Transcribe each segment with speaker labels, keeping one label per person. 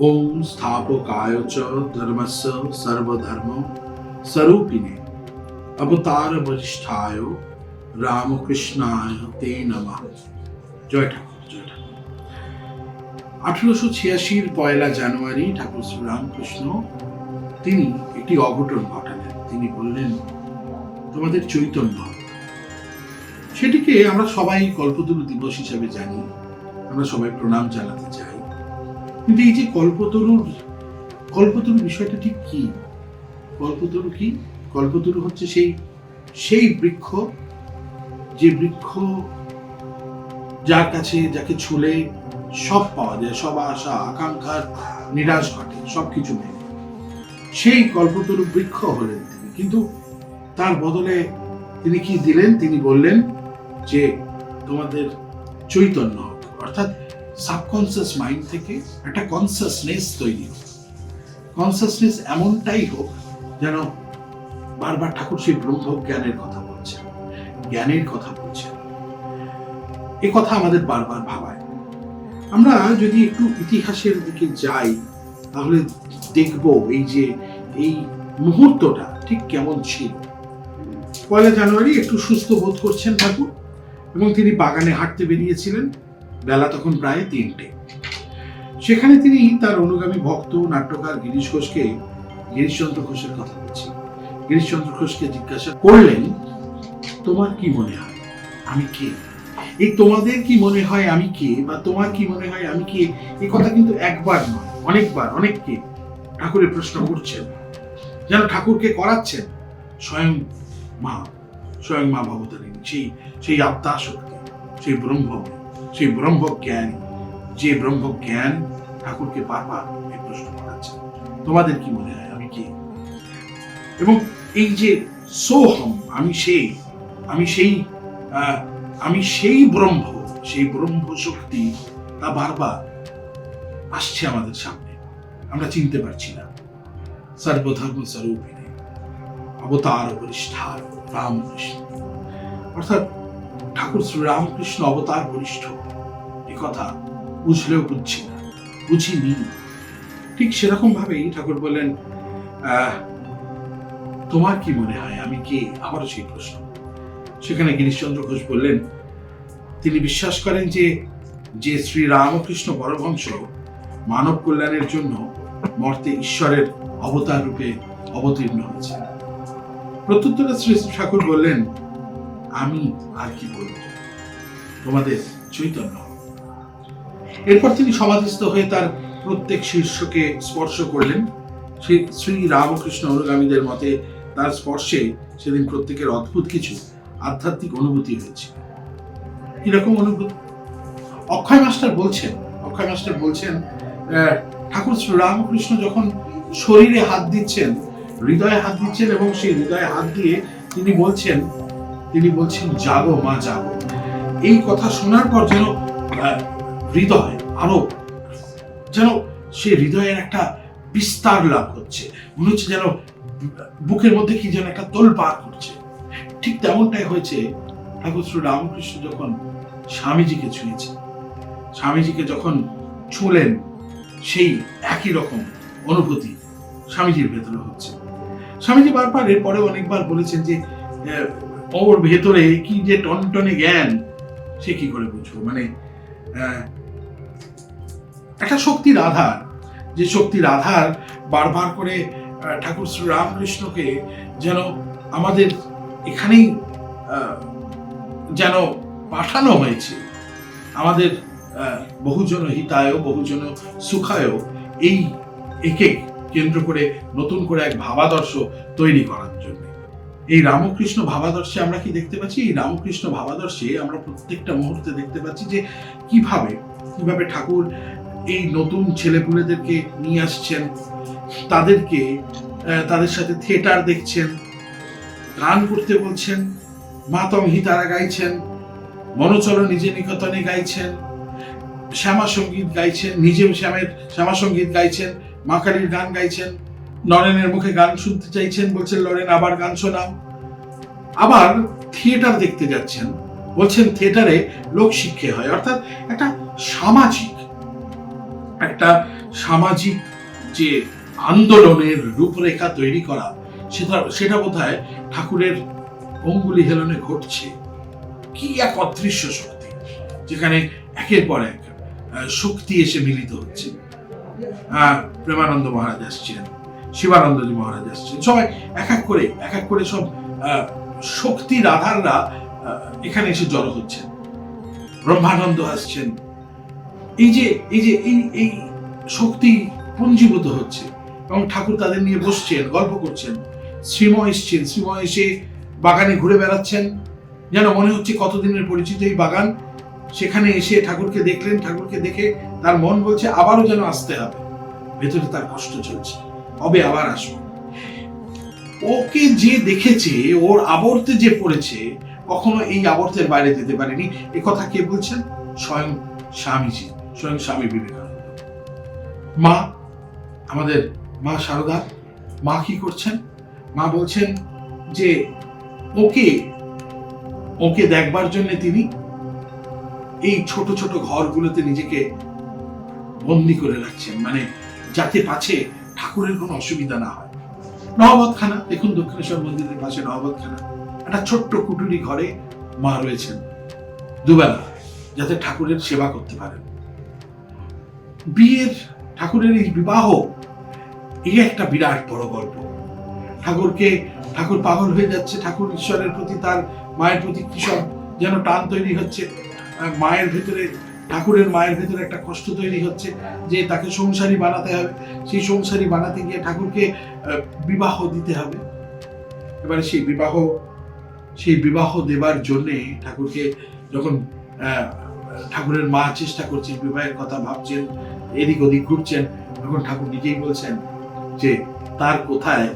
Speaker 1: ওম স্থাপকায় চ ধর্মস্য সর্বধর্ম স্বরূপিণে অবতার বরিষ্ঠায় রামকৃষ্ণায় তে জয় ঠাকুর জয় ঠাকুর। আঠেরোশো ছিয়াশির পয়লা জানুয়ারি ঠাকুর শ্রী রামকৃষ্ণ, তিনি একটি অঘটন ঘটালেন। তিনি বললেন, তোমাদের চৈতন্য, সেটিকে আমরা সবাই কল্পতরু দিবস হিসেবে জানি। আমরা সবাই প্রণাম জানাতে চাই। কিন্তু এই যে কল্পতরুর কল্পতরু বিষয়টা ঠিক কি? কল্পতরু কি? কল্পতরু হচ্ছে সেই সেই বৃক্ষ, যে বৃক্ষ যার কাছে, যাকে ছুলে সব পাওয়া যায়, সব আশা আকাঙ্ক্ষার নিরাশ ঘটে সব কিছু মেনে সেই কল্পতরু বৃক্ষ হলেন তিনি। কিন্তু তার বদলে তিনি কি দিলেন? তিনি বললেন যে তোমাদের চৈতন্য, অর্থাৎ সাবকনসিয়াস মাইন্ড থেকে একটা কনসিয়াসনেস তৈরি হোক। কনসিয়াসনেস এমনটাই হোক যেন বারবার ঠাকুর সেই ব্রহ্ম জ্ঞানের কথা বলছেন জ্ঞানের কথা বলছেন এ কথা আমাদের বারবার ভাবায়। আমরা যদি একটু ইতিহাসের দিকে যাই, তাহলে দেখব এই যে এই মুহূর্তটা ঠিক কেমন ছিল। পয়লা জানুয়ারি একটু সুস্থ বোধ করছেন ঠাকুর, এবং তিনি বাগানে হাঁটতে বেরিয়েছিলেন। বেলা তখন প্রায় তিনটে। সেখানে তিনি তার অনুগামী ভক্ত, নাট্যকার গিরিশ ঘোষকে গিরিশচন্দ্র ঘোষের কথা বলছি গিরিশচন্দ্র ঘোষকে জিজ্ঞাসা করলেন, তোমার কি মনে হয় আমি কে? এই তোমাদের কি মনে হয় আমি কে বা তোমার কি মনে হয় আমি কে? এই কথা কিন্তু একবার নয়, অনেকবার, অনেককে ঠাকুরের প্রশ্ন করছেন। যেন ঠাকুরকে করাচ্ছেন স্বয়ং মা স্বয়ং মা ভবতারিণী, সেই সেই আত্মা শক্তি সেই ব্রহ্ম সেই ব্রহ্ম জ্ঞান যে ব্রহ্ম জ্ঞান ঠাকুরকে বারবার এই প্রশ্ন করাচ্ছে। তোমাদের কি মনে হয়? আমি কে? এবং এই যে সোহম, আমি সেই আমি সেই আমি সেই ব্রহ্ম সেই ব্রহ্ম শক্তি তা বারবার আসছে আমাদের সামনে। আমরা চিনতে পারছি না। সর্বধর্ম স্বরূপিণী, অবতার বরিষ্ঠার রামকৃষ্ণ অর্থাৎ ঠাকুর শ্রীরামকৃষ্ণ অবতার বরিষ্ঠ এ কথা বুঝলেও বুঝছি না বুঝিনি ঠিক সেরকম ভাবেই ঠাকুর বললেন তোমার কি মনে হয় আমি কে? আবারও সেই প্রশ্ন। সেখানে গিরিশচন্দ্র ঘোষ বললেন, তিনি বিশ্বাস করেন যে যে শ্রী রামকৃষ্ণ পরমহংস মানব কল্যাণের জন্য মর্তে ঈশ্বরের অবতার রূপে অবতীর্ণ হয়েছে প্রত্যুত্তরে শ্রী শ্রী ঠাকুর বললেন আমি আর কি বলব? তোমাদের চৈতন্য। এরপর তিনি সমাধিস্থ হয়ে তার প্রত্যেক শীর্ষকে স্পর্শ করলেন। শ্রী শ্রী রামকৃষ্ণ অনুগামীদের মতে তার স্পর্শে সেদিন প্রত্যেকের অদ্ভুত কিছু আধ্যাত্মিক অনুভূতি হয়েছে। কীরকম অনুভূতি? অক্ষয় মাস্টার বলছেন, অক্ষয় মাস্টার বলছেন ঠাকুর শ্রী রামকৃষ্ণ যখন শরীরে হাত দিচ্ছেন, হৃদয়ে হাত দিচ্ছেন এবং সেই হৃদয়ে হাত দিয়ে তিনি বলছেন তিনি বলছেন, জাগো মা, জাগো। এই কথা শোনার পর যেন হৃদয় আরও, যেন সে হৃদয়ের একটা বিস্তার লাভ হচ্ছে। মনে হচ্ছে যেন বুকের মধ্যে কি যেন একটা তোল পার করছে। ঠিক তেমনটাই হয়েছে। ঠাকুর শ্রী রামকৃষ্ণ যখন স্বামীজিকে ছুঁয়েছে স্বামীজিকে যখন ছুঁলেন, সেই একই রকম অনুভূতি স্বামীজির ভেতরে হচ্ছে। স্বামীজি বারবার এরপরে অনেকবার বলেছেন যে ওর ভেতরে কি যে টনটনে জ্ঞান, সে কি করে বুঝব? মানে একটা শক্তির আধার যে শক্তির আধার বারবার করে ঠাকুর শ্রী রামকৃষ্ণকে যেন আমাদের এখানেই যেন পাঠানো হয়েছে, আমাদের বহুজন হিতায়, বহুজন সুখায়, এই একে কেন্দ্র করে নতুন করে এক ভাবাদর্শ তৈরি করার জন্য। এই রামকৃষ্ণ ভাবাদর্শে আমরা কি দেখতে পাচ্ছি? এই রামকৃষ্ণ ভাবাদর্শে আমরা প্রত্যেকটা মুহূর্তে দেখতে পাচ্ছি যে কীভাবে কীভাবে ঠাকুর এই নতুন ছেলেপুলেদেরকে নিয়ে আসছেন, তাদেরকে তাদের সাথে থিয়েটার দেখছেন, গান করতে বলছেন মাতম হিতারা গাইছেন, মনোচল নিজে নিকতনে গাইছেন শ্যামা সংগীত গাইছেন, নিজেও শ্যামের শ্যামা সংগীত গাইছেন, মা কালীর গান গাইছেন। নরেনের মুখে গান শুনতে চাইছেন, বলছেন, লরেন, আবার গান শোনাও। আবার থিয়েটার দেখতে যাচ্ছেন। বলছেন, থিয়েটারে লোক শিক্ষে হয়। অর্থাৎ একটা সামাজিক একটা সামাজিক যে আন্দোলনের রূপরেখা তৈরি করা, সেটা সেটা বোধ হয় ঠাকুরের অঙ্গুলি হেলনে ঘটছে। কি এক অদৃশ্য শক্তি, যেখানে একের পর এক শক্তি এসে মিলিত হচ্ছে। প্রেমানন্দ মহারাজ আসছেন। শিবানন্দজি মহারাজ আসছেন সবাই এক এক করে এক এক করে সব আহ, শক্তির আধাররা এখানে এসে জড়ো হচ্ছেন। ব্রহ্মানন্দ আসছেন। এই যে এই যে এই এই শক্তি পুঞ্জীভূত হচ্ছে এবং ঠাকুর তাদের নিয়ে বসছেন গল্প করছেন। শ্রীময় এসছেন শ্রীময় এসে বাগানে ঘুরে বেড়াচ্ছেন। যেন মনে হচ্ছে কতদিনের পরিচিত এই বাগান। সেখানে এসে ঠাকুরকে দেখলেন ঠাকুরকে দেখে তার মন বলছে আবারও যেন আসতে হবে। ভেতরে তার কষ্ট চলছে। কবে আবার আসব? ওকে যে দেখেছে, ওর আবর্তে যে পড়েছে, কখনো এই আবর্তের বাইরে যেতে পারেনি। এ কথা কে বলছেন? স্বয়ং স্বামীজি, স্বয়ং স্বামী বিবেকানন্দ। মা, আমাদের মা সারদা, মা কি করছেন? মা বলছেন যে, ওকে ওকে দেখবার জন্য তিনি এই ছোট ছোট ঘরগুলোতে নিজেকে বন্দি করে রাখছেন। মানে যাতে পাছে ঠাকুরের কোনো অসুবিধা না হয়। নহবতখানা দেখুন দক্ষিণেশ্বর মন্দিরের পাশে নহবতখানা একটা ছোট্ট কুটুরি ঘরে মা রয়েছেন। দুবেলা, যাতে ঠাকুরের সেবা করতে পারেন। বিয়ের, ঠাকুরের এই বিবাহ এই একটা বিরাট বড় গল্প। ঠাকুরকে, ঠাকুর পাগল হয়ে যাচ্ছে, ঠাকুর ঈশ্বরের প্রতি, তার মায়ের প্রতি কি সব যেন টান তৈরি হচ্ছে মায়ের ভেতরে ঠাকুরের মায়ের ভেতরে একটা কষ্ট তৈরি হচ্ছে যে তাকে সংসারী বানাতে হবে। সেই সংসারী বানাতে গিয়ে ঠাকুরকে বিবাহ দিতে হবে। এবারে সেই বিবাহ সেই বিবাহ দেবার জন্যে ঠাকুরকে যখন ঠাকুরের মা চেষ্টা করছেন, বিবাহের কথা ভাবছেন, এদিক ওদিক ঘুরছেন, তখন ঠাকুর নিজেই বলছেন যে, তার কোথায়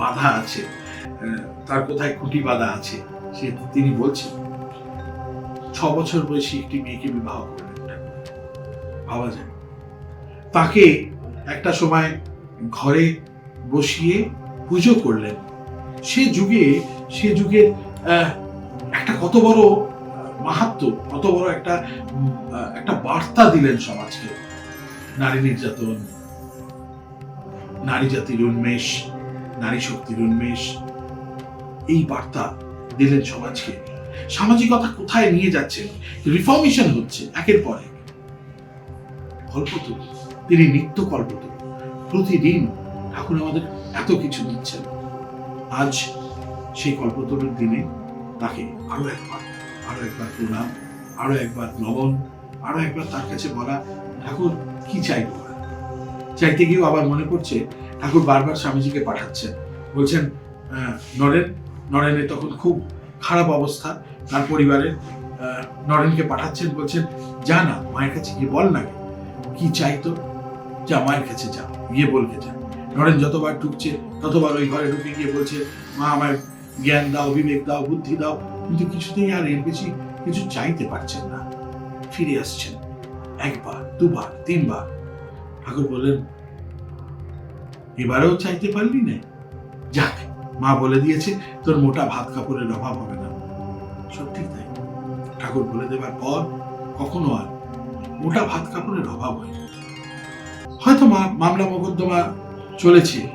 Speaker 1: বাধা আছে? তার কোথায় খুঁটি বাধা আছে? সে তিনি বলছেন ছ বছর বয়সী একটি মেয়েকে বিবাহ করলেন ভাবা যায়। তাকে একটা সময় ঘরে বসিয়ে পুজো করলেন। সে যুগে, সে যুগের একটা কত বড় মাহাত্ম কত বড় একটা একটা বার্তা দিলেন সমাজকে। নারী নির্যাতন, নারী জাতির উন্মেষ, নারী শক্তির উন্মেষ, এই বার্তা দিলেন সমাজকে। সামাজিকতা কোথায় নিয়ে যাচ্ছেন রিফর্মেশন হচ্ছে, একের পর এক। কল্পতরু তিনি নিত্য কল্পতরু। প্রতিদিন ঠাকুর আমাদের এত কিছু দিচ্ছেন। আজ সেই কল্পতরুর দিনে তাকে আরও একবার আরও একবার প্রণাম, আরও একবার নমন, আরও একবার তার কাছে বলা, ঠাকুর, কি চাইব? চাইতে গিয়েও আবার মনে পড়ছে, ঠাকুর বারবার স্বামীজিকে পাঠাচ্ছেন। বলছেন নরেন, নরেনের তখন খুব খারাপ অবস্থা তার পরিবারের নরেনকে পাঠাচ্ছেন বলছেন যা না, মায়ের কাছে গিয়ে বল না কি চাইতো যা, মায়ের কাছে যা, গিয়ে বলকে যা। নরেন যতবার ঢুকছে, ততবার ওই ঘরে ঢুকে গিয়ে বলছে, মা আমার জ্ঞান দাও, বিবেক দাও, বুদ্ধি দাও, কিন্তু কিছুতেই আর এর বেশি কিছু চাইতে পারছেন না। ফিরে আসছেন একবার, দুবার, তিনবার। ঠাকুর বললেন, এবারেও চাইতে পারলি না। যাক মা বলে দিয়েছে, তোর মোটা ভাত কাপড়ের অভাব হবে না। সত্যি তাই। ঠাকুর বলে দেবার পর কখনো আর মোটা ভাত কাপড়ের অভাব হয় হয়তো মা- মামলা মোকদ্দমা চলেছে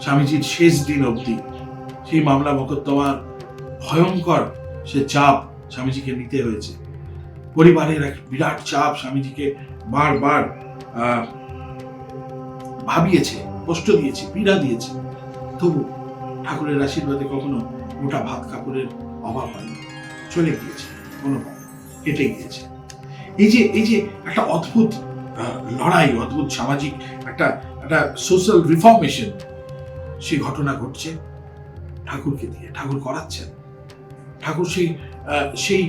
Speaker 1: স্বামীজির শেষ দিন অবধি। সেই মামলা মোকদ্দমার ভয়ঙ্কর সে চাপ স্বামীজিকে নিতে হয়েছে। পরিবারের এক বিরাট চাপ স্বামীজিকে বারবার ভাবিয়েছে, কষ্ট দিয়েছে, পীড়া দিয়েছে। তবু ঠাকুরের আশীর্বাদে কখনো মোটা ভাত কাপড়ের অভাব হয়নি চলে গিয়েছে, কোনো কেটে গিয়েছে। এই যে এই যে একটা অদ্ভুত লড়াই, অদ্ভুত সামাজিক একটা একটা সোশ্যাল রিফর্মেশন সেই ঘটনা ঘটছে, ঠাকুরকে দিয়ে, ঠাকুর করাচ্ছেন। ঠাকুর সেই সেই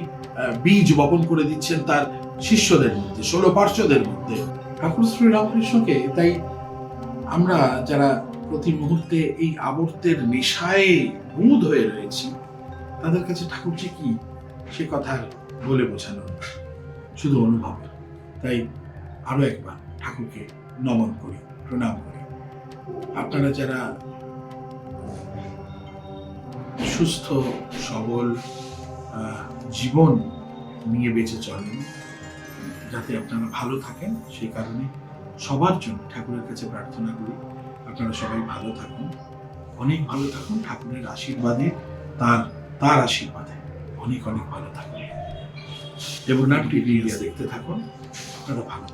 Speaker 1: বীজ বপন করে দিচ্ছেন তার শিষ্যদের মধ্যে, ষোলো পার্শ্বদের মধ্যে। ঠাকুর শ্রী রামকৃষ্ণকে তাই আমরা যারা প্রতি মুহূর্তে এই আবর্তের নেশায় বুঁদ হয়ে রয়েছি। তাদের কাছে ঠাকুর যে কি সে কথা বলে বোঝানো শুধু অনুভব। তাই আরও একবার ঠাকুরকে নমন করি, প্রণাম করি। আপনারা যারা সুস্থ, সবল জীবন নিয়ে বেঁচে চলেন, যাতে আপনারা ভালো থাকেন, সেই কারণে সবার জন্য ঠাকুরের কাছে প্রার্থনা করি। আপনারা সবাই ভালো থাকুন। অনেক ভালো থাকুন ঠাকুরের আশীর্বাদে, তার তার আশীর্বাদে অনেক অনেক ভালো থাকুন। দেবনাথ টিভি ইন্ডিয়া দেখতে থাকুন। আপনারা ভালো